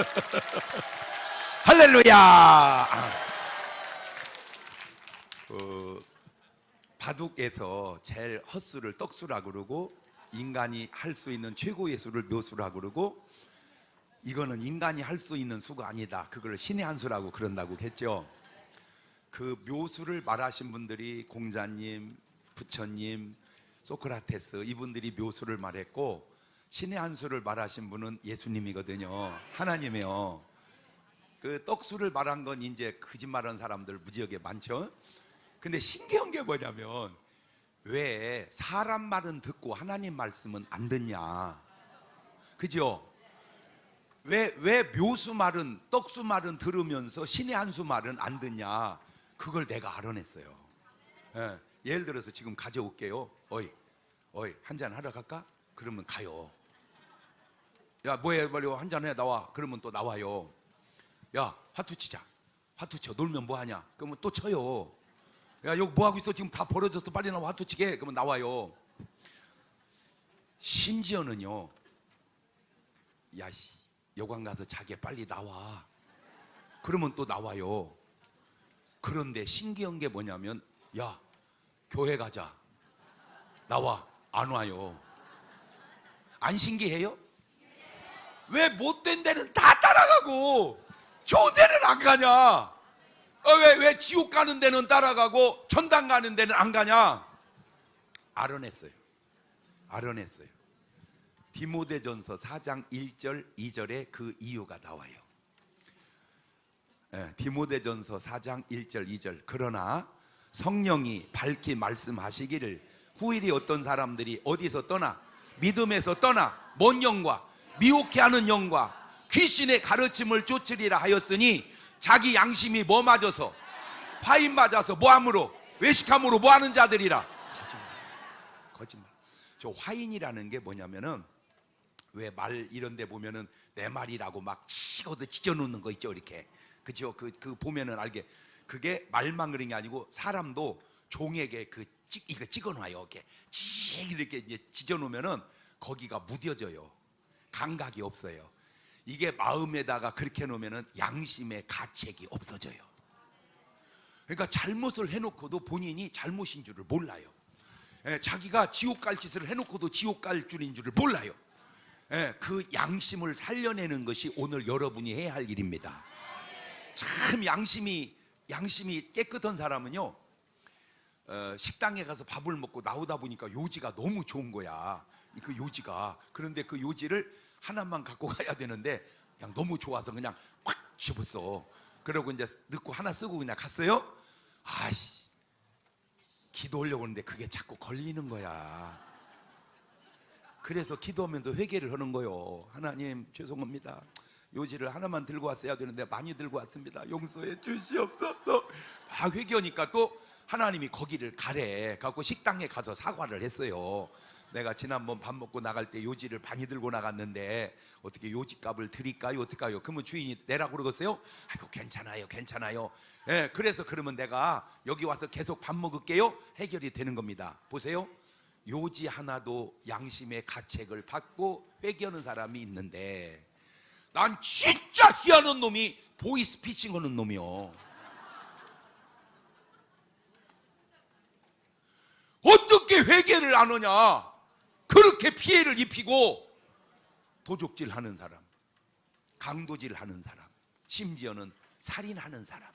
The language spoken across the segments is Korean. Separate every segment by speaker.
Speaker 1: 할렐루야. 어, 바둑에서 제일 헛수를 떡수라 그러고 인간이 할 수 있는 최고의 수를 묘수라 그러고 이거는 인간이 할 수 있는 수가 아니다. 그걸 신의 한 수라고 그런다고 했죠. 그 묘수를 말하신 분들이 공자님, 부처님, 소크라테스 이분들이 묘수를 말했고 신의 한 수를 말하신 분은 예수님이거든요. 하나님이요. 그 떡수를 말한 건 이제 거짓말하는 사람들 무지하게 많죠. 근데 신기한 게 뭐냐면 왜 사람 말은 듣고 하나님 말씀은 안 듣냐? 그죠? 왜, 왜 묘수 말은, 떡수 말은 들으면서 신의 한수 말은 안 듣냐? 그걸 내가 알아냈어요. 예, 예를 들어서 지금 가져올게요. 어이, 어이, 한 잔 하러 갈까? 그러면 가요. 야, 뭐해, 빨리 한잔 해, 나와. 그러면 또 나와요. 야, 화투 치자. 화투 쳐. 놀면 뭐 하냐? 그러면 또 쳐요. 야, 여기 뭐 하고 있어? 지금 다 벌어졌어. 빨리 나와 화투 치게. 그러면 나와요. 심지어는요. 야, 씨, 여관 가서 자게 빨리 나와. 그러면 또 나와요. 그런데 신기한 게 뭐냐면, 야, 교회 가자. 나와. 안 와요. 안 신기해요? 왜 못된 데는 다 따라가고 좋은 데는 안 가냐? 어, 왜, 왜 지옥 가는 데는 따라가고 천당 가는 데는 안 가냐? 알아냈어요. 알아냈어요. 디모데전서 4장 1절 2절에 그 이유가 나와요. 예, 디모데전서 4장 1절 2절 그러나 성령이 밝히 말씀하시기를 후일이 어떤 사람들이 어디서 떠나 믿음에서 떠나 먼 영과 미혹해 하는 영과 귀신의 가르침을 쫓으리라 하였으니 자기 양심이 뭐 맞아서? 화인 맞아서 뭐함으로? 외식함으로 뭐 하는 자들이라? 거짓말. 거짓말. 저 화인이라는 게 뭐냐면은 왜 말 이런 데 보면은 내 말이라고 막 치고도 찢어 놓는 거 있죠 이렇게. 그죠? 그, 그 보면은 알게. 그게 말만 그런 게 아니고 사람도 종에게 그 찍, 이거 찍어 놔요 이렇게. 씩 이렇게 이제 찢어 놓으면은 거기가 무뎌져요 감각이 없어요 이게 마음에다가 그렇게 놓으면은 양심의 가책이 없어져요 그러니까 잘못을 해놓고도 본인이 잘못인 줄을 몰라요 예, 자기가 지옥 갈 짓을 해놓고도 지옥 갈 줄인 줄을 몰라요 예, 그 양심을 살려내는 것이 오늘 여러분이 해야 할 일입니다. 참 양심이 양심이 깨끗한 사람은요 어, 식당에 가서 밥을 먹고 나오다 보니까 요지가 너무 좋은 거야. 그 요지가 그런데 그 요지를 하나만 갖고 가야 되는데 그냥 너무 좋아서 그냥 확 집었어. 그러고 이제 넣고 하나 쓰고 그냥 갔어요. 아씨 기도 하려고 하는데 그게 자꾸 걸리는 거야. 그래서 기도하면서 회개를 하는 거요. 하나님 죄송합니다. 요지를 하나만 들고 왔어야 되는데 많이 들고 왔습니다. 용서해 주시옵소서. 막 회개하니까 또 하나님이 거기를 가래. 갖고 식당에 가서 사과를 했어요. 내가 지난번 밥 먹고 나갈 때 요지를 많이 들고 나갔는데 어떻게 요지값을 드릴까요? 어떡까요? 그러면 주인이 내라고 그러겠어요? 아이고 괜찮아요, 괜찮아요. 예, 그래서 그러면 내가 여기 와서 계속 밥 먹을게요. 해결이 되는 겁니다. 보세요. 요지 하나도 양심의 가책을 받고 회개하는 사람이 있는데 난 진짜 희한한 놈이 보이스피싱 하는 놈이요. 어떻게 회개를 안 하냐? 그렇게 피해를 입히고 도적질 하는 사람, 강도질 하는 사람, 심지어는 살인하는 사람.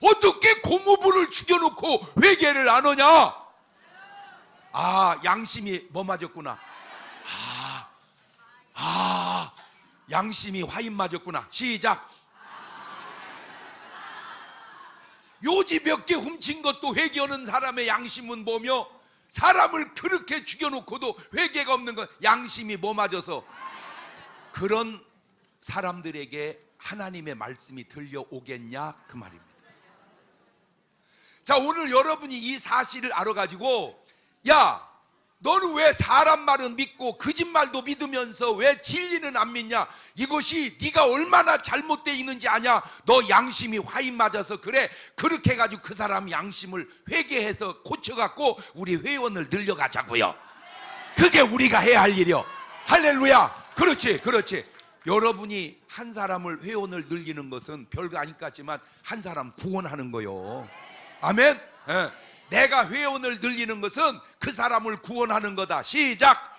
Speaker 1: 어떻게 고모부를 죽여놓고 회개를 안 하냐? 아, 양심이 뭐 맞았구나. 아, 아, 양심이 화인 맞았구나. 시작. 요지 몇 개 훔친 것도 회개하는 사람의 양심은 뭐며 사람을 그렇게 죽여놓고도 회개가 없는 건 양심이 뭐 맞아서 그런 사람들에게 하나님의 말씀이 들려오겠냐 그 말입니다. 자 오늘 여러분이 이 사실을 알아가지고 야 너는 왜 사람 말은 믿고 거짓말도 믿으면서 왜 진리는 안 믿냐? 이것이 네가 얼마나 잘못되어 있는지 아냐? 너 양심이 화인 맞아서 그래. 그렇게 해가지고 그 사람 양심을 회개해서 고쳐갖고 우리 회원을 늘려가자고요. 그게 우리가 해야 할 일이요. 할렐루야. 그렇지 그렇지. 여러분이 한 사람을 회원을 늘리는 것은 별거 아닐 것 같지만 한 사람 구원하는 거요. 아멘. 예. 내가 회원을 늘리는 것은 그 사람을 구원하는 거다. 시작.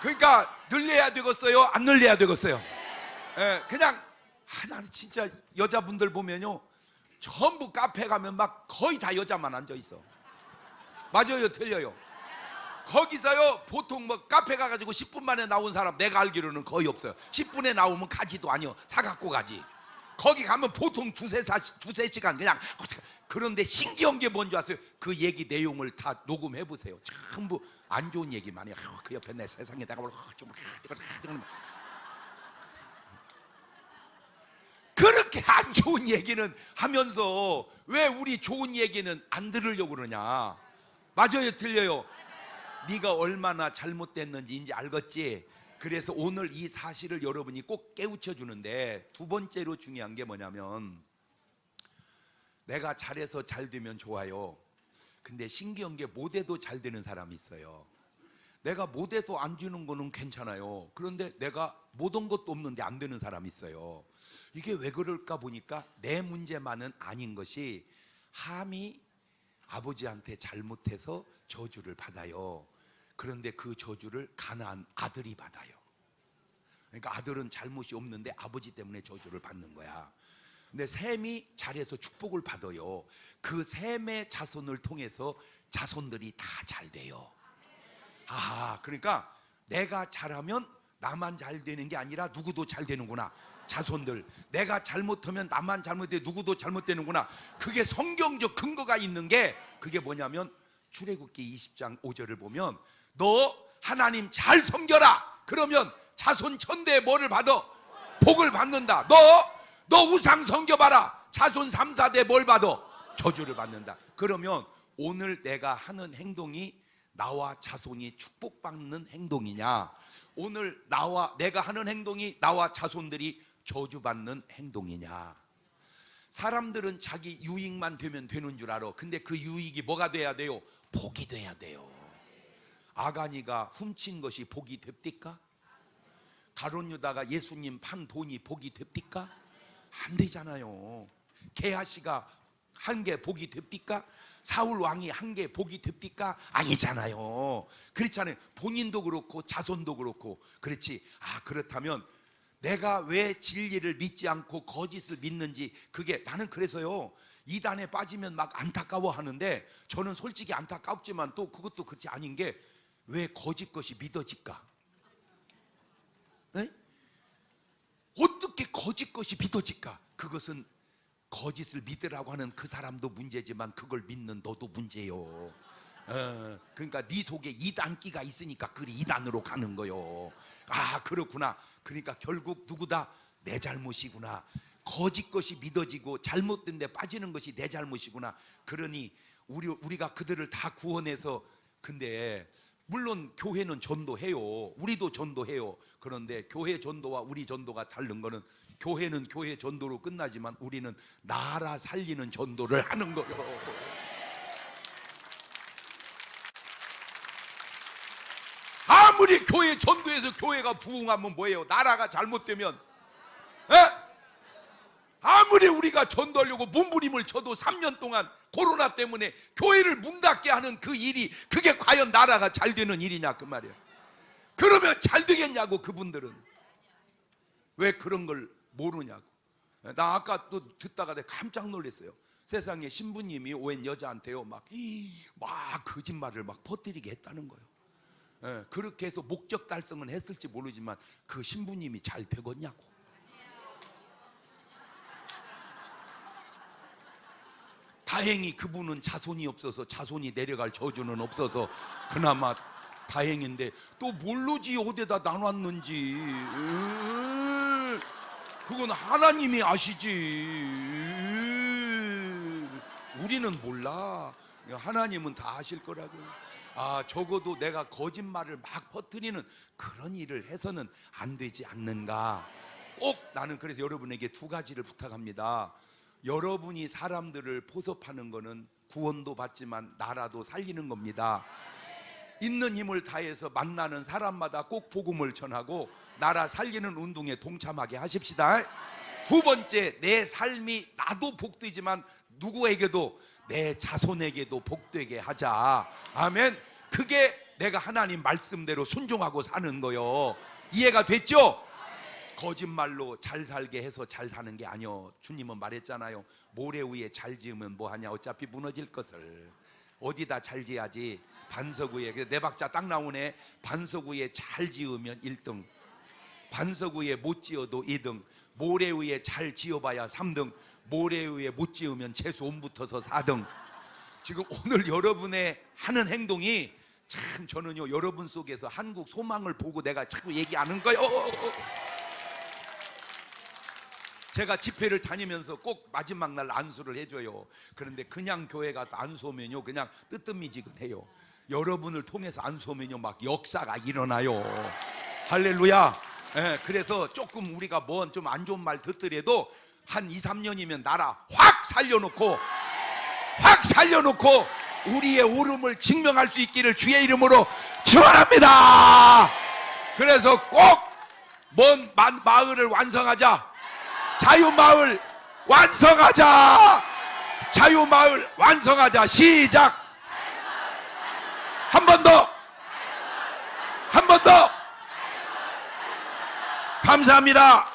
Speaker 1: 그러니까 늘려야 되겠어요? 안 늘려야 되겠어요? 예, 그냥 하나는 진짜 여자분들 보면요 전부 카페 가면 막 거의 다 여자만 앉아 있어. 맞아요, 틀려요. 거기서요 보통 뭐 카페 가가지고 10분 만에 나온 사람 내가 알기로는 거의 없어요. 10분에 나오면 가지도 아니요 사 갖고 가지. 거기 가면 보통 두세 사 두세 시간 그냥 그런데 신기한 게 뭔지 아세요? 그 얘기 내용을 다 녹음해 보세요. 전부 안 좋은 얘기만 해요. 그 옆에 내 세상에 내가 뭘 좀. 그렇게 안 좋은 얘기는 하면서 왜 우리 좋은 얘기는 안 들으려고 그러냐? 맞아요, 틀려요. 네가 얼마나 잘못됐는지 이제 알겠지. 그래서 오늘 이 사실을 여러분이 꼭 깨우쳐 주는데 두 번째로 중요한 게 뭐냐면 내가 잘해서 잘 되면 좋아요. 근데 신기한 게 못해도 잘 되는 사람이 있어요. 내가 못해서 안 주는 거는 괜찮아요. 그런데 내가 못한 것도 없는데 안 되는 사람이 있어요. 이게 왜 그럴까 보니까 내 문제만은 아닌 것이 함이 아버지한테 잘못해서 저주를 받아요. 그런데 그 저주를 가난한 아들이 받아요. 그러니까 아들은 잘못이 없는데 아버지 때문에 저주를 받는 거야. 근데 셈이 잘해서 축복을 받아요. 그 셈의 자손을 통해서 자손들이 다 잘 돼요. 아, 그러니까 내가 잘하면 나만 잘 되는 게 아니라 누구도 잘 되는구나. 자손들. 내가 잘못하면 나만 잘못돼 누구도 잘못되는구나. 그게 성경적 근거가 있는 게 그게 뭐냐면 출애굽기 20장 5절을 보면 너 하나님 잘 섬겨라. 그러면 자손 천대에 뭐를 받아? 복을 받는다. 너 너 우상 섬겨봐라. 자손 3, 4대 뭘 받아? 저주를 받는다. 그러면 오늘 내가 하는 행동이 나와 자손이 축복받는 행동이냐? 오늘 나와 내가 하는 행동이 나와 자손들이 저주받는 행동이냐? 사람들은 자기 유익만 되면 되는 줄 알아. 근데 그 유익이 뭐가 돼야 돼요? 복이 돼야 돼요. 아가니가 훔친 것이 복이 됩니까? 가론 유다가 예수님 판 돈이 복이 됩니까? 안 되잖아요. 게하시가 한게 복이 됩니까? 사울 왕이 한게 복이 됩니까? 아니잖아요. 그렇잖아요. 본인도 그렇고 자손도 그렇고 그렇지. 아 그렇다면 내가 왜 진리를 믿지 않고 거짓을 믿는지 그게 나는 그래서요 이단에 빠지면 막 안타까워 하는데 저는 솔직히 안타깝지만 또 그것도 그렇지 아닌 게 왜 거짓 것이 믿어질까? 네? 어떻게 거짓 것이 믿어질까? 그것은 거짓을 믿으라고 하는 그 사람도 문제지만 그걸 믿는 너도 문제요. 어, 그러니까 네 속에 이단기가 있으니까 그리 이단으로 가는 거요. 아 그렇구나. 그러니까 결국 누구다 내 잘못이구나. 거짓 것이 믿어지고 잘못된 데 빠지는 것이 내 잘못이구나. 그러니 우리 우리가 그들을 다 구원해서 근데 물론 교회는 전도해요. 우리도 전도해요. 그런데 교회 전도와 우리 전도가 다른 거는 교회는 교회 전도로 끝나지만 우리는 나라 살리는 전도를 하는 거예요. 아무리 교회 전도해서 교회가 부흥하면 뭐예요? 나라가 잘못되면 에? 아무리 우리가 전도하려고 몸부림을 쳐도 3년 동안 코로나 때문에 교회를 문 닫게 하는 그 일이 그게 과연 나라가 잘 되는 일이냐 그 말이야. 그러면 잘 되겠냐고 그분들은 왜 그런 걸 모르냐고. 나 아까 또 듣다가 내가 깜짝 놀랐어요. 세상에 신부님이 오웬 여자한테요 막, 막 거짓말을 막 퍼뜨리게 했다는 거예요. 예, 그렇게 해서 목적 달성은 했을지 모르지만 그 신부님이 잘 되겠냐고. 다행히 그분은 자손이 없어서 자손이 내려갈 저주는 없어서 그나마 다행인데 또 모르지 어디다 나눴는지. 으, 그건 하나님이 아시지. 으, 우리는 몰라. 하나님은 다 아실 거라고. 아 적어도 내가 거짓말을 막 퍼뜨리는 그런 일을 해서는 안 되지 않는가. 꼭 나는 그래서 여러분에게 두 가지를 부탁합니다 여러분이 사람들을 포섭하는 거는 구원도 받지만 나라도 살리는 겁니다. 있는 힘을 다해서 만나는 사람마다 꼭 복음을 전하고 나라 살리는 운동에 동참하게 하십시다. 두 번째, 내 삶이 나도 복되지만 누구에게도 내 자손에게도 복되게 하자. 아멘. 그게 내가 하나님 말씀대로 순종하고 사는 거요. 이해가 됐죠? 거짓말로 잘 살게 해서 잘 사는 게 아니요. 주님은 말했잖아요. 모래 위에 잘 지으면 뭐 하냐? 어차피 무너질 것을. 어디다 잘 지어야지? 반석 위에. 그래서 네 박자 딱 나오네. 반석 위에 잘 지으면 1등. 반석 위에 못 지어도 2등. 모래 위에 잘 지어봐야 3등. 모래 위에 못 지으면 최소 온 붙어서 4등. 지금 오늘 여러분의 하는 행동이 참 저는요 여러분 속에서 한국 소망을 보고 내가 자꾸 얘기하는 거요. 제가 집회를 다니면서 꼭 마지막 날 안수를 해줘요. 그런데 그냥 교회 가서 안수하면요 그냥 뜨뜻미지근해요. 여러분을 통해서 안수하면요 막 역사가 일어나요. 할렐루야. 예, 그래서 조금 우리가 뭔 좀 안 좋은 말 듣더라도 한 2, 3년이면 나라 확 살려놓고 확 살려놓고 우리의 오름을 증명할 수 있기를 주의 이름으로 축원합니다. 그래서 꼭먼 마을을 완성하자. 자유마을 완성하자. 자유마을 완성하자. 시작. 한 번 더. 한 번 더. 감사합니다.